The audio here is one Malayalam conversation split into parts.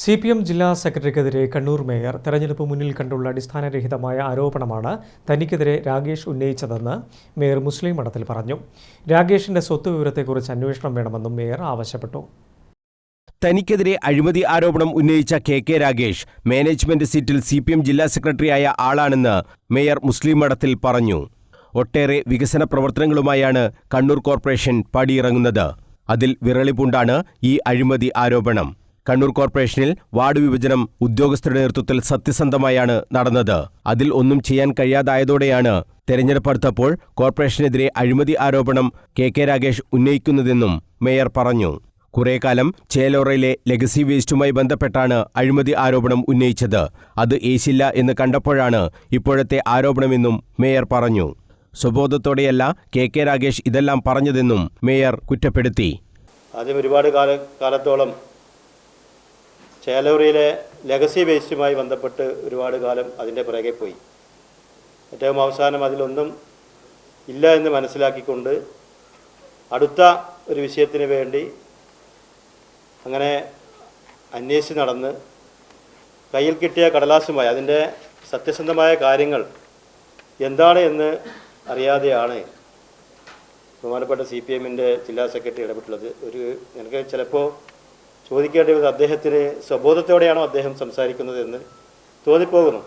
സി പി എം ജില്ലാ സെക്രട്ടറിക്കെതിരെ കണ്ണൂർ മേയർ തെരഞ്ഞെടുപ്പ് മുന്നിൽ കണ്ടുള്ള അടിസ്ഥാനരഹിതമായ ആരോപണമാണ് തനിക്കെതിരെ രാഗേഷ് ഉന്നയിച്ചതെന്ന് മേയർ മുസ്ലിം മഠത്തിൽ പറഞ്ഞു. രാഗേഷിന്റെ സ്വത്ത് വിവരത്തെക്കുറിച്ച് അന്വേഷണം വേണമെന്നും മേയർ ആവശ്യപ്പെട്ടു. തനിക്കെതിരെ അഴിമതി ആരോപണം ഉന്നയിച്ച കെ കെ രാഗേഷ് മാനേജ്മെന്റ് സീറ്റിൽ സി പി എം ജില്ലാ സെക്രട്ടറിയായ ആളാണെന്ന് മേയർ മുസ്ലിം മഠത്തിൽ പറഞ്ഞു. ഒട്ടേറെ വികസന പ്രവർത്തനങ്ങളുമായാണ് കണ്ണൂർ കോർപ്പറേഷൻ പടിയിറങ്ങുന്നത്. അതിൽ വിരളിപ്പുണ്ടാണ് ഈ അഴിമതി ആരോപണം. കണ്ണൂർ കോർപ്പറേഷനിൽ വാർഡ് വിഭജനം ഉദ്യോഗസ്ഥരുടെ നേതൃത്വത്തിൽ സത്യസന്ധമായാണ് നടന്നത്. അതിൽ ഒന്നും ചെയ്യാൻ കഴിയാതായതോടെയാണ് തെരഞ്ഞെടുപ്പ് അടുത്തപ്പോൾ കോർപ്പറേഷനെതിരെ അഴിമതി ആരോപണം കെ കെ രാഗേഷ് ഉന്നയിക്കുന്നതെന്നും മേയർ പറഞ്ഞു. കുറേക്കാലം ചേലോറയിലെ ലെഗസി വേസ്റ്റുമായി ബന്ധപ്പെട്ടാണ് അഴിമതി ആരോപണം ഉന്നയിച്ചത്. അത് ഏശില്ല എന്ന് കണ്ടപ്പോഴാണ് ഇപ്പോഴത്തെ ആരോപണമെന്നും മേയർ പറഞ്ഞു. സ്വബോധത്തോടെയല്ല കെ കെ രാഗേഷ് ഇതെല്ലാം പറഞ്ഞതെന്നും മേയർ കുറ്റപ്പെടുത്തി. ആദ്യം ഒരുപാട് കാല കാലത്തോളം ചേലൂരിലെ ലെഗസി വേസ്റ്റുമായി ബന്ധപ്പെട്ട് ഒരുപാട് കാലം അതിന്റെ പിറകെ പോയി. ഏറ്റവും അവസാനം അതിലൊന്നും ഇല്ല എന്ന് മനസ്സിലാക്കിക്കൊണ്ട് അടുത്ത ഒരു വിഷയത്തിന് വേണ്ടി അങ്ങനെ അന്വേഷിച്ച് നടന്ന് കയ്യിൽ കിട്ടിയ കടലാസുമായി അതിന്റെ സത്യസന്ധമായ കാര്യങ്ങൾ എന്താണ് എന്ന് അറിയാതെയാണ് ബഹുമാനപ്പെട്ട സി പി എമ്മിന്റെ ജില്ലാ സെക്രട്ടറി ഇടപെട്ടുള്ളത്. ഒരു എനിക്ക് ചിലപ്പോൾ ചോദിക്കേണ്ടി വന്നത് അദ്ദേഹത്തിന് സ്വബോധത്തോടെയാണോ അദ്ദേഹം സംസാരിക്കുന്നത് എന്ന് തോന്നിപ്പോകുന്നു.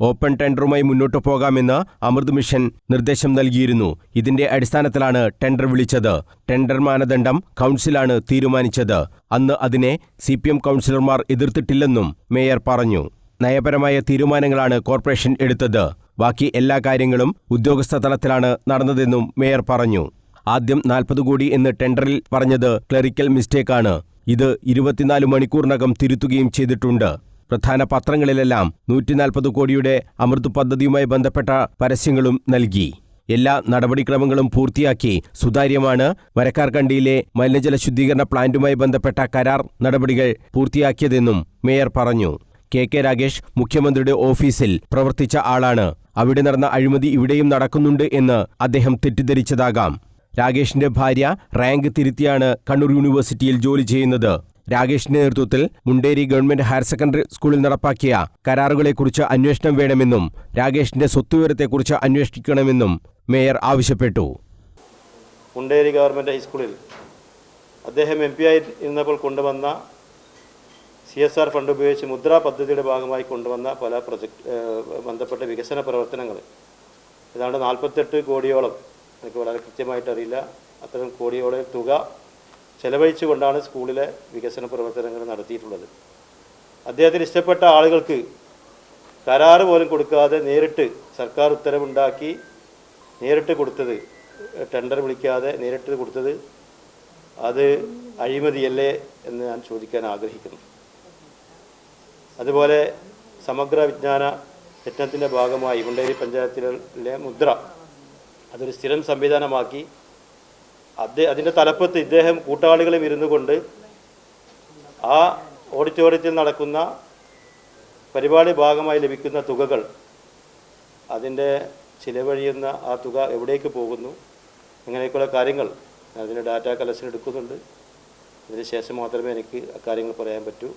ഓപ്പൺ ടെൻഡറുമായി മുന്നോട്ടു പോകാമെന്ന് അമൃത് മിഷൻ നിർദ്ദേശം നൽകിയിരുന്നു. ഇതിന്റെ അടിസ്ഥാനത്തിലാണ് ടെൻഡർ വിളിച്ചത്. ടെൻഡർ മാനദണ്ഡം കൗൺസിലാണ് തീരുമാനിച്ചത്. അന്ന് അതിനെ സി പി എം കൗൺസിലർമാർ എതിർത്തിട്ടില്ലെന്നും മേയർ പറഞ്ഞു. നയപരമായ തീരുമാനങ്ങളാണ് കോർപ്പറേഷൻ എടുത്തത്. ബാക്കി എല്ലാ കാര്യങ്ങളും ഉദ്യോഗസ്ഥ തലത്തിലാണ് നടന്നതെന്നും മേയർ പറഞ്ഞു. ആദ്യം നാൽപ്പത് കോടി എന്ന് ടെൻഡറിൽ പറഞ്ഞത് ക്ലറിക്കൽ മിസ്റ്റേക്കാണ്. ഇത് ഇരുപത്തിനാല് മണിക്കൂറിനകം തിരുത്തുകയും ചെയ്തിട്ടുണ്ട്. പ്രധാന പത്രങ്ങളിലെല്ലാം നൂറ്റിനാൽപ്പത് കോടിയുടെ അമൃത് പദ്ധതിയുമായി ബന്ധപ്പെട്ട പരസ്യങ്ങളും നൽകി. എല്ലാ നടപടിക്രമങ്ങളും പൂർത്തിയാക്കി സുതാര്യമാണ്. വരക്കാർകണ്ടിയിലെ മലിനജല ശുദ്ധീകരണ പ്ലാന്റുമായി ബന്ധപ്പെട്ട കരാർ നടപടികൾ പൂർത്തിയാക്കിയതെന്നും മേയർ പറഞ്ഞു. കെ കെ രാഗേഷ് മുഖ്യമന്ത്രിയുടെ ഓഫീസിൽ പ്രവർത്തിച്ച ആളാണ്. അവിടെ നടന്ന അഴിമതി ഇവിടെയും നടക്കുന്നുണ്ട് എന്ന് അദ്ദേഹം തെറ്റിദ്ധരിച്ചതാകാം. രാഗേഷിന്റെ ഭാര്യ റാങ്ക് തിരുത്തിയാണ് കണ്ണൂർ യൂണിവേഴ്സിറ്റിയിൽ ജോലി ചെയ്യുന്നത്. രാകേഷിന്റെ നേതൃത്വത്തിൽ മുണ്ടേരി ഗവൺമെന്റ് ഹയർ സെക്കൻഡറി സ്കൂളിൽ നടപ്പാക്കിയ കരാറുകളെക്കുറിച്ച് അന്വേഷണം വേണമെന്നും രാകേഷിന്റെ സ്വത്തുവിവരത്തെക്കുറിച്ച് അന്വേഷിക്കണമെന്നും മേയർ ആവശ്യപ്പെട്ടു. മുണ്ടേരി ഗവൺമെന്റ് ഹൈസ്കൂളിൽ അദ്ദേഹം എം പി ആയി ഇരുന്നപ്പോൾ കൊണ്ടുവന്ന സി എസ് ആർ ഫണ്ട് ഉപയോഗിച്ച് മുദ്ര പദ്ധതിയുടെ ഭാഗമായി കൊണ്ടുവന്ന പല പ്രൊജക്ട് ബന്ധപ്പെട്ട വികസന പ്രവർത്തനങ്ങൾ. ഏതാണ്ട് നാൽപ്പത്തെട്ട് കോടിയോളം എനിക്ക് വളരെ കൃത്യമായിട്ട് അറിയില്ല അത്തരം കോടിയോടെ തുക ചെലവഴിച്ചുകൊണ്ടാണ് സ്കൂളിലെ വികസന പ്രവർത്തനങ്ങൾ നടത്തിയിട്ടുള്ളത്. അദ്ദേഹത്തിന് ഇഷ്ടപ്പെട്ട ആളുകൾക്ക് കരാറ് പോലും കൊടുക്കാതെ നേരിട്ട് സർക്കാർ ഉത്തരവുണ്ടാക്കി നേരിട്ട് കൊടുത്തത് ടെൻഡർ വിളിക്കാതെ നേരിട്ട് കൊടുത്തത് അത് അഴിമതിയല്ലേ എന്ന് ഞാൻ ചോദിക്കാൻ ആഗ്രഹിക്കുന്നു. അതുപോലെ സമഗ്ര വിജ്ഞാന യജ്ഞത്തിന്റെ ഭാഗമായി മുണ്ടേരി പഞ്ചായത്തിലെ മുദ്ര അതൊരു സ്ഥിരം സംവിധാനമാക്കി. അദ്ദേഹം അതിന്റെ തലപ്പത്ത് ഇദ്ദേഹം കൂട്ടാളികളും ഇരുന്നു കൊണ്ട് ആ ഓഡിറ്റോറിയത്തിൽ നടക്കുന്ന പരിപാടി ഭാഗമായി ലഭിക്കുന്ന തുകകൾ അതിന്റെ ചിലവഴിയുന്ന ആ തുക എവിടേക്ക് പോകുന്നു ഇങ്ങനെയൊക്കെയുള്ള കാര്യങ്ങൾ അതിന്റെ ഡാറ്റ കലക്ഷൻ എടുക്കുന്നുണ്ട്. അതിനുശേഷം മാത്രമേ എനിക്ക് അക്കാര്യങ്ങൾ പറയാൻ പറ്റൂ.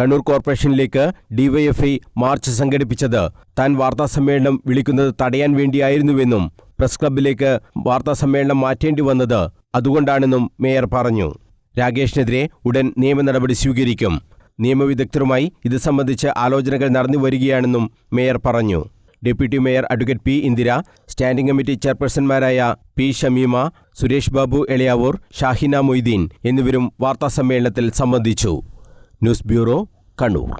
കണ്ണൂർ കോർപ്പറേഷനിലേക്ക് ഡിവൈഎഫ്ഐ മാർച്ച് സംഘടിപ്പിച്ചത് താൻ വാർത്താസമ്മേളനം വിളിക്കുന്നത് തടയാൻ വേണ്ടിയായിരുന്നുവെന്നും പ്രസ് ക്ലബിലേക്ക് വാർത്താസമ്മേളനം മാറ്റേണ്ടി വന്നത് അതുകൊണ്ടാണെന്നും മേയർ പറഞ്ഞു. രാഗേഷിനെതിരെ ഉടൻ നിയമ നടപടി സ്വീകരിക്കും. നിയമവിദഗ്ധരുമായി ഇത് സംബന്ധിച്ച് ആലോചനകൾ നടന്നു വരികയാണെന്നും മേയർ പറഞ്ഞു. Deputy mayor advocate P Indira standing committee ചെയർപേഴ്സൺമാരായ P Shameema Suresh Babu Elayavoor Shahina Moideen എന്നിവരും വാർത്താസമ്മേളനത്തിൽ സംബന്ധിച്ചു. News bureau Kannur.